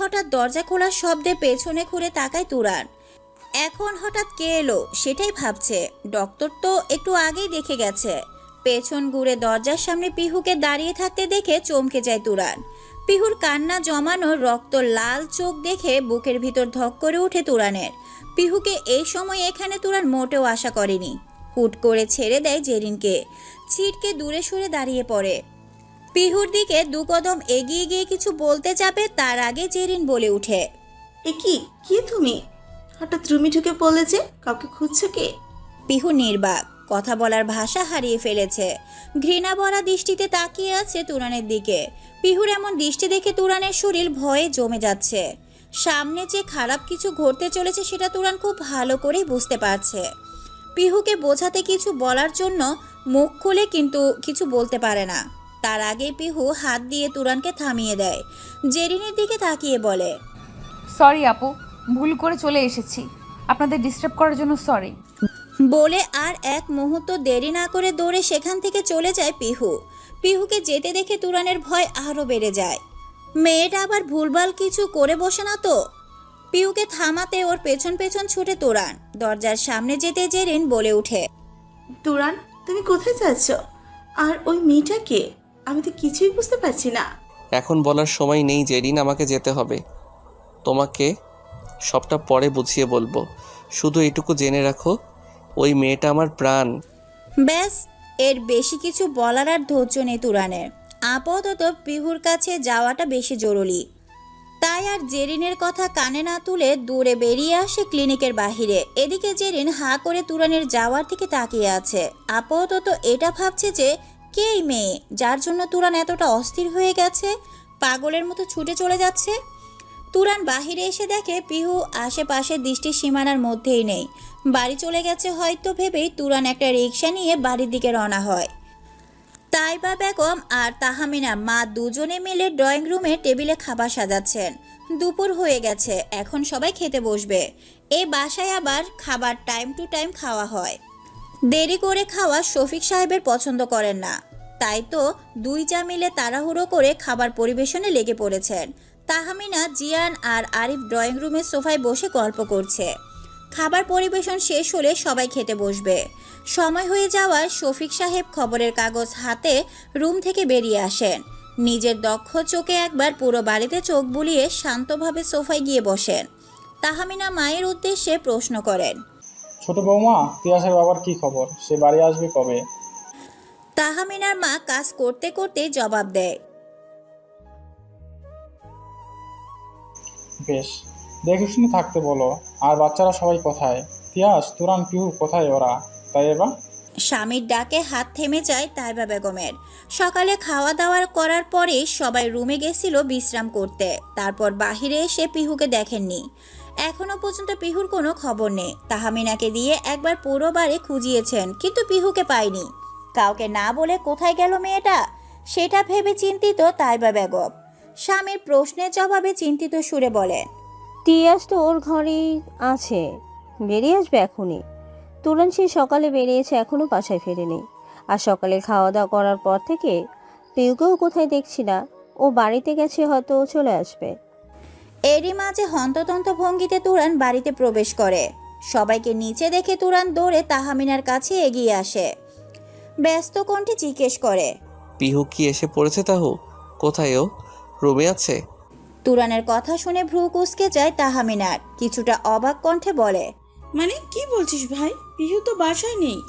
হঠাৎ দরজা খোলার শব্দে পেছনে ঘুরে তাকায় তুরান। এখন হঠাৎ কে এলো? সেটাই ভাবছে। ডক্টর তো একটু আগেই দেখে গেছে। পেছন ঘুরে দরজার সামনে পিহুকে দাঁড়িয়ে থাকতে দেখে চমকে যায় তুরান। পিহুর কান্না জমানো রক্ত লাল চোখ দেখে বুকের ভিতর ধক করে ওঠে তুরানের। পিহুকে এই সময় এখানে তুরান মোটেও আশা করেনি। হুট করে ছেড়ে দেয় জেরিনকে। ছিটকে দূরে সরে দাঁড়িয়ে পড়ে। পিহুর দিকে দু কদম এগিয়ে গিয়ে কিছু বলতে যাবে তার আগে জেরিন বলে উঠে এ কি? কি তুমি? হঠাৎ রুমি ঢুকে যে কাউকে খুঁজছো কে? পিহু নির্বাক কথা বলার ভাষা হারিয়ে ফেলেছে। ঘৃণা ভরা দৃষ্টিতে তাকিয়ে আছে তুরানের দিকে। পিহুর এমন দৃষ্টি দেখে তুরানের শরীর ভয়ে জমে যাচ্ছে। সামনে যে খারাপ কিছু ঘটতে চলেছে সেটা তুরান খুব ভালো করেই বুঝতে পারছে। পিহুকে বোঝাতে কিছু বলার জন্য মুখ খুলে কিন্তু কিছু বলতে পারে না। তার আগে পিহু হাত দিয়ে তুরানকে থামিয়ে দেয়। জেরিনের দিকে তাকিয়ে বলে সরি আপু ভুল করে চলে এসেছি। আপনাদের ডিস্টার্ব করার জন্য সরি বলে আর এক মুহূর্ত দেরি না করে দৌড়ে সেখান থেকে চলে যায় পিহু। পিহুকে যেতে দেখে তুরানের ভয় আরও বেড়ে যায়। মেয়েটা আবার ভুলভাল কিছু করে বসে না তো? পিহুকে থামাতে ওর পেছন পেছন ছুটে তোরান। দরজার সামনে যেতে জেরিন বলে উঠে তুরান তুমি কোথায় যাচ্ছ? আর ওই মেয়েটা কে? আমি তো কিছুই বুঝতে পারছি না। এখন বলার সময় নেই জেরিন আমাকে যেতে হবে। তোমাকে সবটা পরে বুঝিয়ে বলব। শুধু এটুকু জেনে রাখো ওই মেয়েটা আমার প্রাণ। ব্যাস এর বেশি কিছু বলার আর ধৈর্য নেই তুরানের। আপাতত পিহুর কাছে যাওয়াটা বেশি জরুরি। তাই আর জেরিনের কথা কানে না তুলে দূরে বেরিয়ে আসে ক্লিনিকের বাহিরে। এদিকে জেরিন হা করে তুরানের যাওয়ার দিকে তাকিয়ে আছে। আপাতত এটা ভাবছে যে কে এই মেয়ে? যার জন্য তুরান এতটা অস্থির হয়ে গেছে? পাগলের মতো ছুটে চলে যাচ্ছে? তুরান বাহিরে এসে দেখে পিহু আশেপাশে দৃষ্টি সীমানার মধ্যেই নেই। বাড়ি চলে গেছে হয়তো ভেবেই তুরান একটা রিক্সা নিয়ে বাড়ির দিকে রওনা হয়। তাইবা বেগম আর তাহামিনা মা দুজনে মিলে ড্রয়িং রুমে টেবিলে খাবার সাজাচ্ছেন। দুপুর হয়ে গেছে, এখন সবাই খেতে বসবে। এই বাসায় আবার খাবার টাইম টু টাইম খাওয়া হয়। দেরি করে খাওয়া শফিক সাহেবের পছন্দ করেন না। তাই তো দুই চা মিলে তাড়াহুড়ো করে খাবার পরিবেশনে লেগে পড়েছেন। তাহামিনা, জিয়ান আর আরিফ ড্রয়িং রুমের সোফায় বসে গল্প করছে। খাবার পরিবেশন শেষ হলে সবাই খেতে বসবে। সময় হয়ে যাওয়ার শফিক সাহেব খবরের কাগজ হাতে রুম থেকে বেরিয়ে আসেন। নিজের দক্ষ চোখে একবার পুরো বাড়িতে চোখ বুলিয়ে শান্তভাবে সোফায় গিয়ে বসেন। তাহামিনা মায়ের উদ্দেশ্যে প্রশ্ন করেন ছোট বৌমা তিয়াসের বাবার কি খবর? সে বাড়ি আসবে কবে? তাহামিনার মা কাজ করতে করতে জবাব দেয়। বেশ দেখে শুনে থাকতে বলো। আর বাচ্চারা সবাই কোথায়? তিয়াস তুরান পিহু কোথায় ওরা? তাই এবার? স্বামীর ডাকে হাত থেমে যায় তাইবা বেগমের। সকালে খাওয়া দাওয়া করার পরে সবাই রুমে গেছিল বিশ্রাম করতে। তারপর বাহিরে এসে পিহুকে দেখেননি। এখনও পর্যন্ত পিহুর কোনো খবর নেই। তাহামিনাকে দিয়ে একবার পুরো বাড়ি খুঁজিয়েছেন, কিন্তু পিহুকে পায়নি। কাউকে না বলে কোথায় গেল মেয়েটা? সেটা ভেবে চিন্তিত তাইবা বেগম। স্বামীর প্রশ্নের জবাবে চিন্তিত সুরে বলেন, তিয়াস তো ওর ঘরেই আছে, বেরিয়ে আসবে এখনই। তুরন সে সকালে বেরিয়েছে এখনও বাসায় ফেরেনি। আর সকালে খাওয়া দাওয়া করার পর থেকে পিউকেও কোথায় দেখছি না। ও বাড়িতে গেছে হয়তো চলে আসবে। এরই মাঝে হন্ততন্ত ভঙ্গিতে তুরান বাড়িতে প্রবেশ করে। সবাইকে নিচে দেখে তুরান দৌড়ে তাহামিনার কাছে এগিয়ে আসে। ব্যস্ত কণ্ঠে জিজ্ঞেস করে পিহু কি এসে পড়েছে তাহু? কোথায় ও? রুমে আছে? তুরানের কথা শুনে ভ্রু কুসকে যায় তাহামিনার। কিছুটা অবাক কণ্ঠে বলে মানে কি বলছিস ভাই? পিহু তো বাসায় নেই।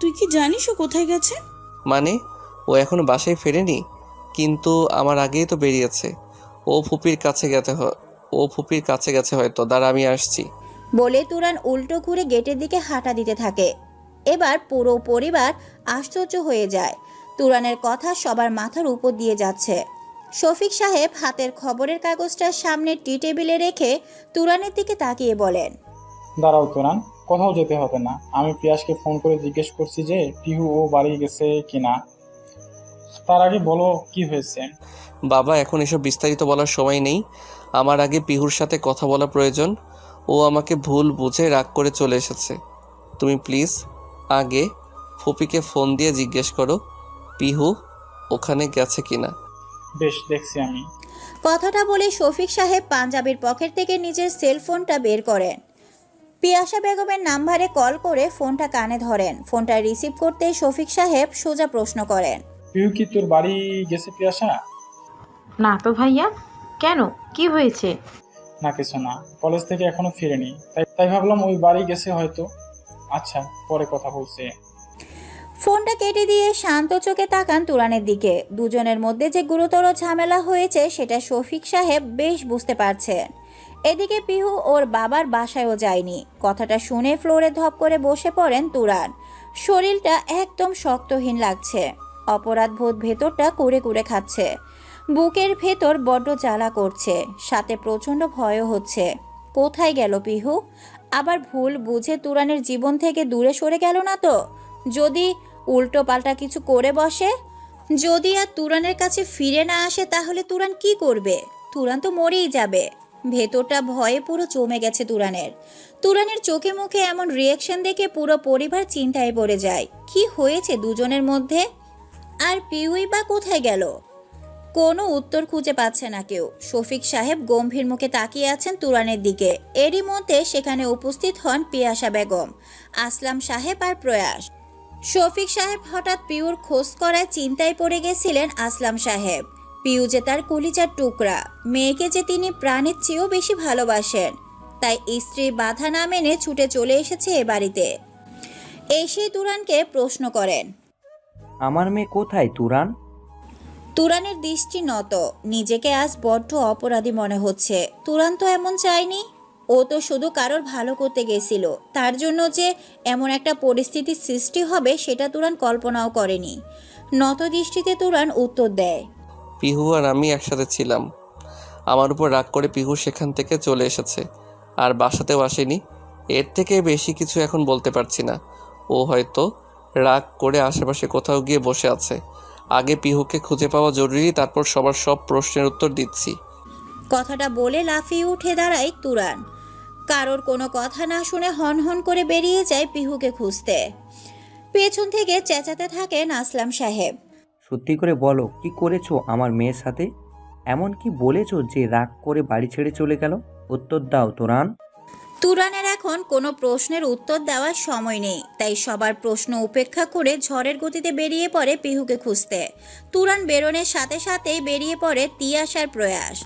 তুই কি জানিস ও কোথায় গেছে? মানে? ও এখনও বাসায় ফেরেনি? কিন্তু আমার আগেই তো বেরিয়েছে। ও ফুপির কাছে গেছে হ- ও ফুপির কাছে গেছে হয়তো। দাঁড়া আমি আসছি। বলে তুরান উল্টো ঘুরে গেটের দিকে হাঁটা দিতে থাকে। এবার পুরো পরিবার আশ্চর্য হয়ে যায়। তুরানের কথা সবার মাথার উপর দিয়ে যাচ্ছে। শফিক সাহেব হাতের খবরের কাগজটা সামনে টি টেবিলে রেখে তুরানের দিকে তাকিয়ে বলেন দাঁড়াও তুরান কোথাও যেতে হবে না। আমি পিয়াসকে ফোন করে জিজ্ঞেস করছি যে পিহু ও বাড়ি গেছে কিনা। তার আগে বলো কি হয়েছে। বাবা এখন এসব বিস্তারিত বলার সময় নেই। আমার আগে পিহুর সাথে কথা বলা প্রয়োজন। ও আমাকে ভুল বুঝে রাগ করে চলে এসেছে। তুমি প্লিজ আগে ফুপিকে ফোন দিয়ে জিজ্ঞেস করো পিহু ওখানে গেছে কিনা। বেশ দেখছি আমি। কথাটা বলে শফিক সাহেব পাঞ্জাবির পকেট থেকে নিজের সেল ফোনটা বের করেন। পিয়াসা বেগমের নাম্বারে কল করে ফোনটা কানে ধরেন। ফোনটা রিসিভ করতে শফিক সাহেব সোজা প্রশ্ন করেন পিহু কি তোর বাড়ি গেছে পিয়াসা? না তো ভাইয়া। কেন? কি হয়েছে? না কিছু না। কলেজ থেকে এখনও ফিরেনি। তাই তাই ভাবলাম ওই বাড়ি গেছে হয়তো। আচ্ছা পরে কথা বলছে। ফোনটা কেটে দিয়ে শান্ত চোখে তাকান তুরানের দিকে। দুজনের মধ্যে যে গুরুতর ঝামেলা হয়েছে সেটা শফিক সাহেব বেশ বুঝতে পারছেন। এদিকে পিহু ওর বাবার বাসায়ও যায়নি। কথাটা শুনে ফ্লোরে ধপ করে বসে পড়েন তুরান। শরীরটা একদম শক্তহীন লাগছে। অপরাধ অপরাধবোধ ভেতরটা কুড়ে কুড়ে খাচ্ছে। বুকের ভেতর বড্ড জ্বালা করছে। সাথে প্রচণ্ড ভয়ও হচ্ছে। কোথায় গেল পিহু? আবার ভুল বুঝে তুরানের জীবন থেকে দূরে সরে গেল না তো? যদি উল্টো পাল্টা কিছু করে বসে? যদি আর তুরানের কাছে ফিরে না আসে, তাহলে তুরান কি করবে? তুরান তো মরেই যাবে। ভেতরটা ভয়ে পুরো জমে গেছে তুরানের। তুরানের চোখে মুখে এমন রিয়াকশন দেখে পুরো পরিবার চিন্তায় পড়ে যায়। কি হয়েছে দুজনের মধ্যে? আর পিউই বা কোথায় গেল? কোনো উত্তর খুঁজে পাচ্ছে না কেউ। শফিক সাহেব গম্ভীর মুখে তাকিয়ে আছেন তুরানের দিকে। এরই মধ্যে সেখানে উপস্থিত হন পিয়াসা বেগম, আসলাম সাহেব আর প্রয়াস। শফিক সাহেব হঠাৎ পিউর খোঁজ করায় চিন্তায় পড়ে গেছিলেন আসলাম সাহেব। পিউ যে তার কলিজার টুকরা, মেয়েকে যে তিনি প্রাণের চেয়েও বেশি ভালোবাসেন, তাই স্ত্রী বাধা না মেনে ছুটে চলে এসেছে এ বাড়িতে। এসে তুরানকে প্রশ্ন করেন, আমার মেয়ে কোথায় তুরান? তুরানের দৃষ্টি নত। নিজেকে আজ বড্ড অপরাধী মনে হচ্ছে। তুরান তো এমন চায়নি। ও তো শুধু কারোর ভালো করতে গেছিল। তার জন্য যে এমন একটা পরিস্থিতির সৃষ্টি হবে, সেটা তুরান কল্পনাও করেনি। নত দৃষ্টিতে তুরান উত্তর দেয়, পিহু আর আমি একসাথে ছিলাম। আমার উপর রাগ করে পিহু সেখান থেকে চলে এসেছে। আর বাসাতেও আসেনি। এর থেকে বেশি কিছু এখন বলতে পারছি না। ও হয়তো রাগ করে আশেপাশে কোথাও গিয়ে বসে আছে। আগে পিহুকে খুঁজে পাওয়া জরুরি তারপর সবার সব প্রশ্নের উত্তর দিচ্ছি। কথাটা বলে লাফিয়ে উঠে দাঁড়ায় তুরান। কারোর কোনো কথা না শুনে হন হন করে বেরিয়ে যায় পিহুকে খুঁজতে। পেছন থেকে চেঁচাতে থাকেন আসলাম সাহেব। সত্যি করে বলো কি করেছ আমার মেয়ের সাথে? এমন কি বলেছ যে রাগ করে বাড়ি ছেড়ে চলে গেল? উত্তর দাও তোরান। তুরানের এখন কোনো প্রশ্নের উত্তর দেওয়ার সময় নেই, তাই সবার প্রশ্ন উপেক্ষা করে ঝড়ের গতিতে বেরিয়ে পড়ে পিহুকে খুঁজতে। তুরান বেরোনের সাথে সাথেই বেরিয়ে পড়ে তিয়াসার প্রয়াস।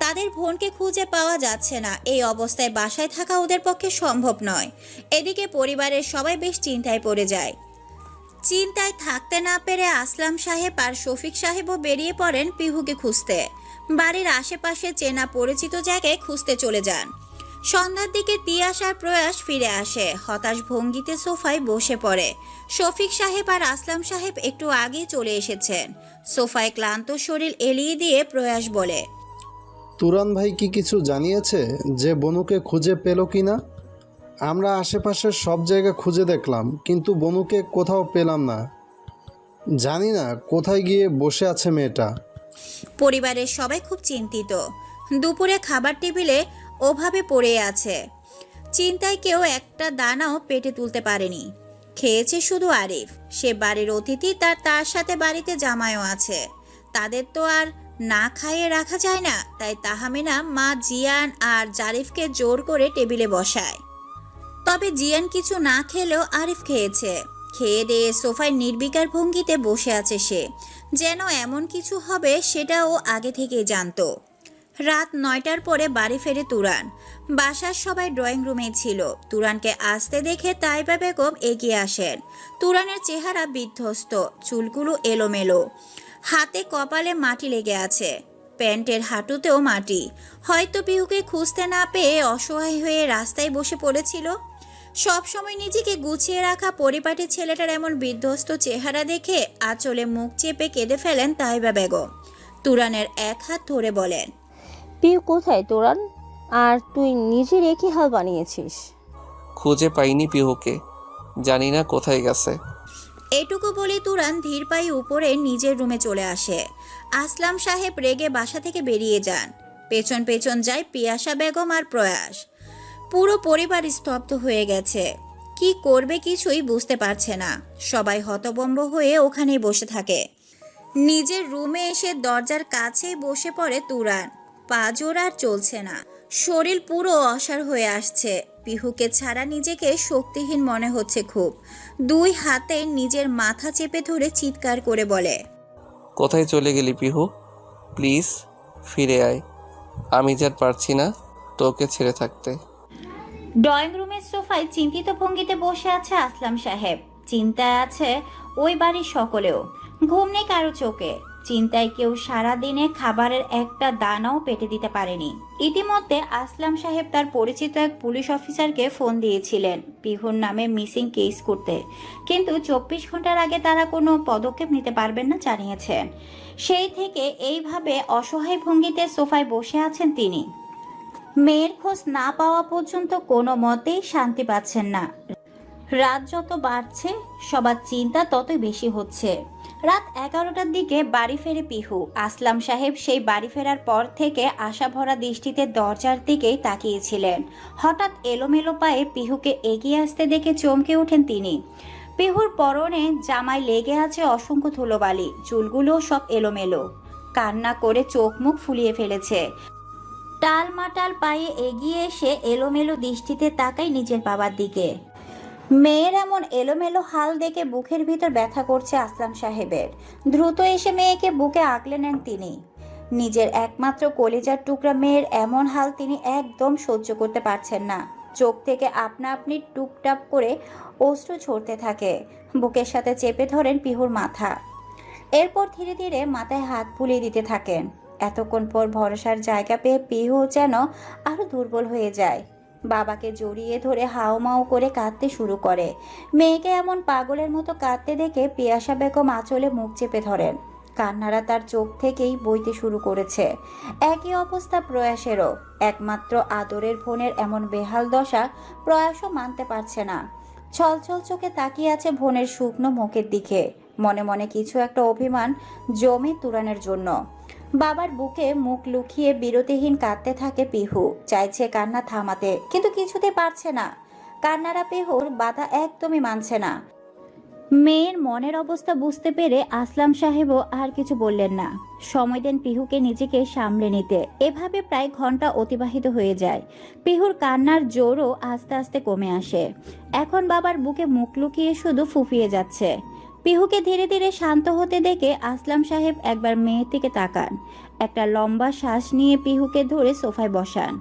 তাদের বোনকে খুঁজে পাওয়া যাচ্ছে না, এই অবস্থায় বাসায় থাকা ওদের পক্ষে সম্ভব নয়। এদিকে পরিবারের সবাই বেশ চিন্তায় পড়ে যায়। চিন্তায় থাকতে না পেরে আসলাম সাহেব আর শফিক সাহেবও বেরিয়ে পড়েন পিহুকে খুঁজতে। বাড়ির আশেপাশে চেনা পরিচিত জায়গায় খুঁজতে চলে যান। সন্ধ্যার দিকে তিয়াসার প্রয়াস ফিরে আসে। হতাশ ভঙ্গিতে সোফায় বসে পড়ে। শফিক সাহেব আর আসলাম সাহেব একটু আগে চলে এসেছেন। সোফায় ক্লান্ত শরীর এলিয়ে দিয়ে প্রয়াস বলে তুরান ভাই কি কিছু জানিয়েছে যে বনুকে খুঁজে পেল কি না? আমরা আশেপাশের সব জায়গা খুঁজে দেখলাম কিন্তু বনুকে কোথাও পেলাম না। জানি না কোথায় গিয়ে বসে আছে মেয়েটা। পরিবারের সবাই খুব চিন্তিত। দুপুরে খাবার টেবিলে ওভাবে পড়ে আছে। চিন্তায় কেউ একটা দানাও পেটে তুলতে পারেনি। খেয়েছে শুধু আরিফ। সে বাড়ির অতিথি তার তার সাথে বাড়িতে জামাইও আছে। তাদের তো আর না খাইয়ে রাখা যায় না, তাই তাহামিনা, মা জিয়ান আর জারিফকে জোর করে টেবিলে বসায়। তবে জিয়ান কিছু না খেলেও আরিফ খেয়েছে। খেয়ে দিয়ে সোফায় নির্বিকার ভঙ্গিতে বসে আছে সে। যেন এমন কিছু হবে সেটা ও আগে থেকেই জানতো। রাত নয়টার পরে বাড়ি ফেরে তুরান। বাসার সবাই ড্রয়িং রুমে ছিল। তুরানকে আসতে দেখে তাইবা বেগম এগিয়ে আসেন। তুরানের চেহারা বিধ্বস্ত, চুলগুলো এলোমেলো। হাতে কপালে মাটি লেগে আছে। প্যান্টের হাঁটুতেও মাটি। হয়তো পিহুকে খুঁজতে না পেয়ে অসহায় হয়ে রাস্তায় বসে পড়েছিল। সবসময় নিজেকে গুছিয়ে রাখা পরিপাটি ছেলেটার এমন বিধ্বস্ত চেহারা দেখে আঁচলে মুখ চেপে কেঁদে ফেলেন তাইবা বেগম। তুরানের এক হাত ধরে বলেন পিউ কোথায় তোরান? আর তুই নিজের একই হাল বানিয়েছিস। খুঁজে পাইনি পিহুকে। জানি না কোথায় গেছে। এটুকু বলে তুরান ধীর পায়ে উপরে নিজের রুমে চলে আসে। আসলাম সাহেব রেগে বাসা থেকে বেরিয়ে যান। পেছন পেছন যায় পিয়াসা বেগম আর প্রয়াস। পুরো পরিবার স্তব্ধ হয়ে গেছে। কি করবে কিছুই বুঝতে পারছে না। সবাই হতবম্ব হয়ে ওখানেই বসে থাকে। নিজের রুমে এসে দরজার কাছেই বসে পড়ে তুরান। পা জোর আর চলছে না। শরীর পুরো অসার হয়ে আসছে। পিহুকে ছাড়া নিজেকে শক্তিহীন মনে হচ্ছে খুব। দুই হাতে নিজের মাথা চেপে ধরে চিৎকার করে বলে কোথায় চলে গেলি পিহু? প্লিজ ফিরে আয়। আমি যার পারছি না তোকে ছেড়ে থাকতে। ড্রয়িং রুমের সোফায় চিন্তিত ভঙ্গিতে বসে আছে আসলাম সাহেব। চিন্তায় আছে ওই বাড়ির সকলেও। ঘুম নেই কারও চোখে। চিন্তায় কেউ সারা দিনে খাবারের একটা দানাও পেটে দিতে পারেনি। ইতিমধ্যে আসলাম সাহেব তার পরিচিত এক পুলিশ অফিসারকে ফোন দিয়েছিলেন। পিহুর নামে মিসিং কেস করতে। কিন্তু চব্বিশ ঘণ্টার আগে তারা কোনো পদক্ষেপ নিতে পারবেন না জানিয়েছেন। সেই থেকে এইভাবে অসহায় ভঙ্গিতে সোফায় বসে আছেন তিনি। মেয়ের খোঁজ না পাওয়া পর্যন্ত কোনো মতেই শান্তি পাচ্ছেন না। রাত যত বাড়ছে, সবার চিন্তা ততই বেশি হচ্ছে। রাত এগারোটার দিকে বাড়ি ফেরে পিহু। আসলাম সাহেব সেই বাড়ি ফেরার পর থেকে আশা ভরা দৃষ্টিতে দরজার দিকেই তাকিয়েছিলেন। হঠাৎ এলোমেলো পায়ে পিহুকে এগিয়ে আসতে দেখে চমকে ওঠেন তিনি। পিহুর পরনে জামায় লেগে আছে অসংখ্য ধুলোবালি, চুলগুলো সব এলোমেলো। কান্না করে চোখ মুখ ফুলিয়ে ফেলেছে। টালমাটাল পায়ে এগিয়ে এসে এলোমেলো দৃষ্টিতে তাকাই নিজের বাবার দিকে। মেয়ের এমন এলোমেলো হাল দেখে বুকের ভিতর ব্যথা করছে আসলাম সাহেবের। দ্রুত এসে মেয়েকে বুকে আঁকলে নেন তিনি। নিজের একমাত্র কলিজার টুকরা মেয়ের এমন হাল তিনি একদম সহ্য করতে পারছেন না। চোখ থেকে আপনা আপনি টুপটাপ করে অশ্রু ছড়তে থাকে। বুকের সাথে চেপে ধরেন পিহুর মাথা। এরপর ধীরে ধীরে মাথায় হাত বুলিয়ে দিতে থাকেন। এতক্ষণ পর ভরসার জায়গা পেয়ে পিহু যেন আরও দুর্বল হয়ে যায়। বাবাকে জড়িয়ে ধরে হাওমাও করে কাঁদতে শুরু করে। মেয়েকে এমন পাগলের মতো কাঁদতে দেখে পিয়াসা বেগম আঁচলে মুখ চেপে ধরেন। কান্নারা তার চোখ থেকেই বইতে শুরু করেছে। একই অবস্থা প্রয়াসেরও। একমাত্র আদরের বোনের এমন বেহাল দশা প্রয়াসও মানতে পারছে না। ছলছল চোখে তাকিয়ে আছে বোনের শুকনো মুখের দিকে। মনে মনে কিছু একটা অভিমান জমে তুরানের জন্য। বাবার বুকে মুখ লুকিয়ে বিরতিহীন কাঁদতে থাকে পিহু। চাইছে কান্না থামাতে, কিন্তু কিছুতে পারছে না। কান্নারা পিহুর বাধা একদমই মানছে না। মেয়ের মনের অবস্থা বুঝতে পেরে আসলাম সাহেবও আর কিছু বললেন না। সময় দেন পিহুকে নিজেকে সামলে নিতে। এভাবে প্রায় ঘণ্টা অতিবাহিত হয়ে যায়। পিহুর কান্নার জোরও আস্তে আস্তে কমে আসে। এখন বাবার বুকে মুখ লুকিয়ে শুধু ফুফিয়ে যাচ্ছে। পিহুকে ধীরে ধীরে শান্ত হতে দেখে আসলাম সাহেব একবার মেয়ের দিকে তাকান। একটা লম্বা শ্বাস নিয়ে পিহুকে ধরে সোফায় বসান।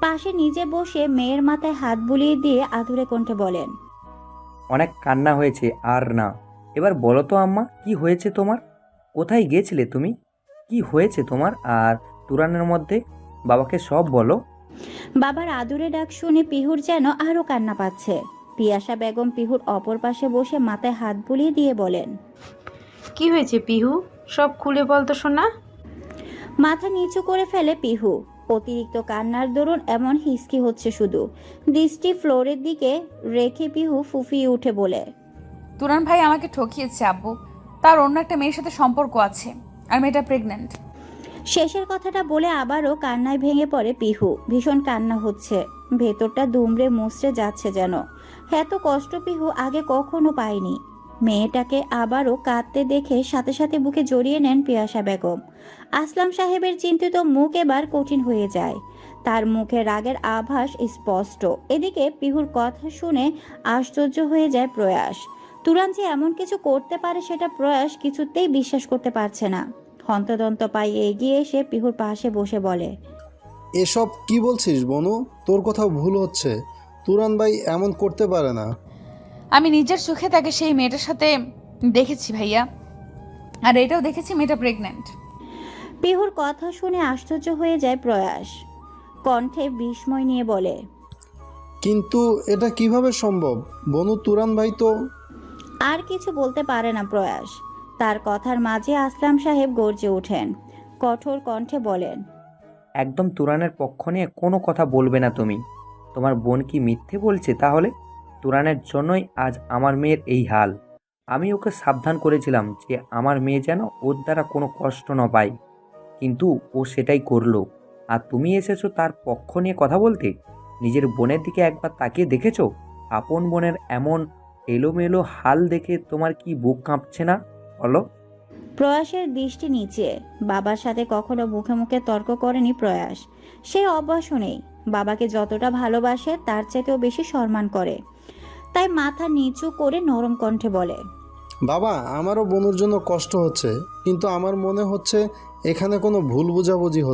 পাশে নিজে বসে মেয়ের মাথায় হাত বুলিয়ে দিয়ে আধুরে কণ্ঠে বলেন অনেক কান্না হয়েছে আর না। এবার বলো তো আম্মা কি হয়েছে তোমার? কোথায় গিয়েছিলে তুমি? কি হয়েছে তোমার? আর তুরানের মধ্যে বাবাকে সব বলো। বাবার আদুরে ডাক শুনে পিহুর যেন আরও কান্না পাচ্ছে। পিয়াসা বেগম পিহুর অপর পাশে বসে মাথায় হাত বুলিয়ে দিয়ে বলেন কি হয়েছে পিহু? সব খুলে বলতো শোনা মাথা নিচু করে ফেলে পিহু। অতিরিক্ত কান্নার দরুন এমন হিসকি হচ্ছে শুধু। দৃষ্টি ফ্লোরের দিকে রেখে পিহু ফুফিয়ে উঠে বলে তুরান ভাই আমাকে ঠকিয়েছে আব্বু। তার অন্য একটা মেয়ের সাথে সম্পর্ক আছে আর মেয়েটা প্রেগনেন্ট শেষের কথাটা বলে আবারও কান্নায় ভেঙে পড়ে পিহু। ভীষণ কান্না হচ্ছে। ভেতরটা দুমড়ে মুচড়ে যাচ্ছে যেন। এত কষ্ট পিহু আগে কখনো পায়নি মেয়েটাকে আবারও কাঁদতে দেখে সাথে সাথে বুকে জড়িয়ে নেন পিয়াসা বেগম। আসলাম সাহেবের চিন্তিত মুখ এবার কঠিন হয়ে যায়। তার মুখে রাগের আভাস স্পষ্ট। এদিকে পিহুর কথা শুনে আশ্চর্য হয়ে যায় প্রয়াস। তুরান যে এমন কিছু করতে পারে সেটা প্রয়াস কিছুতেই বিশ্বাস করতে পারছে না। হন্তদন্ত পায়ে এগিয়ে এসে পিহুর পাশে বসে বলে, এসব কি বলছিস বনু? তোর কোথাও ভুল হচ্ছে। তুরান ভাই এমন করতে পারে না। আমি নিজের চোখে তাকে সেই মেয়েটার সাথে দেখেছি ভাইয়া। আর এটাও দেখেছি মেয়েটা প্রেগনেন্ট পিহুর কথা শুনে আশ্চর্য হয়ে যায় প্রয়াস। কণ্ঠে বিস্ময় নিয়ে বলে কিন্তু এটা কীভাবে সম্ভব? বনু তুরান ভাই তো আর কিছু বলতে পারে না প্রয়াস। তার কথার মাঝে আসলাম সাহেব গর্জে ওঠেন। কঠোর কণ্ঠে বলেন একদম তুরানের পক্ষ নিয়ে কোনো কথা বলবে না তুমি। তোমার বোন কি মিথ্যে বলছে তাহলে? তুরানের জন্যই আজ আমার মেয়ের এই হাল। আমি ওকে সাবধান করেছিলাম যে আমার মেয়ে যেন ওর দ্বারা কোনো কষ্ট না পায়। কিন্তু ও সেটাই করল। আর তুমি এসেছ তার পক্ষ নিয়ে কথা বলতে? নিজের বোনের দিকে একবার তাকিয়ে দেখেছ? আপন বোনের এমন এলোমেলো হাল দেখে তোমার কি বুক কাঁপছে না? বলো। প্রয়াসের দৃষ্টি নিচে। বাবার সাথে কখনো মুখে মুখে তর্ক করেনি প্রয়াস। সে অভ্যাসও নেই। বাবাকে যতটা ভালোবাসে, তার চাইতেও বেশি সম্মান করে। তাই মাথা নিচু করে নরম কণ্ঠে বলে, বাবা, আমারও বনুর জন্য কষ্ট হচ্ছে, কিন্তু আমার মনে হচ্ছে এখানে কোনো ভুল বোঝাবুঝি হচ্ছে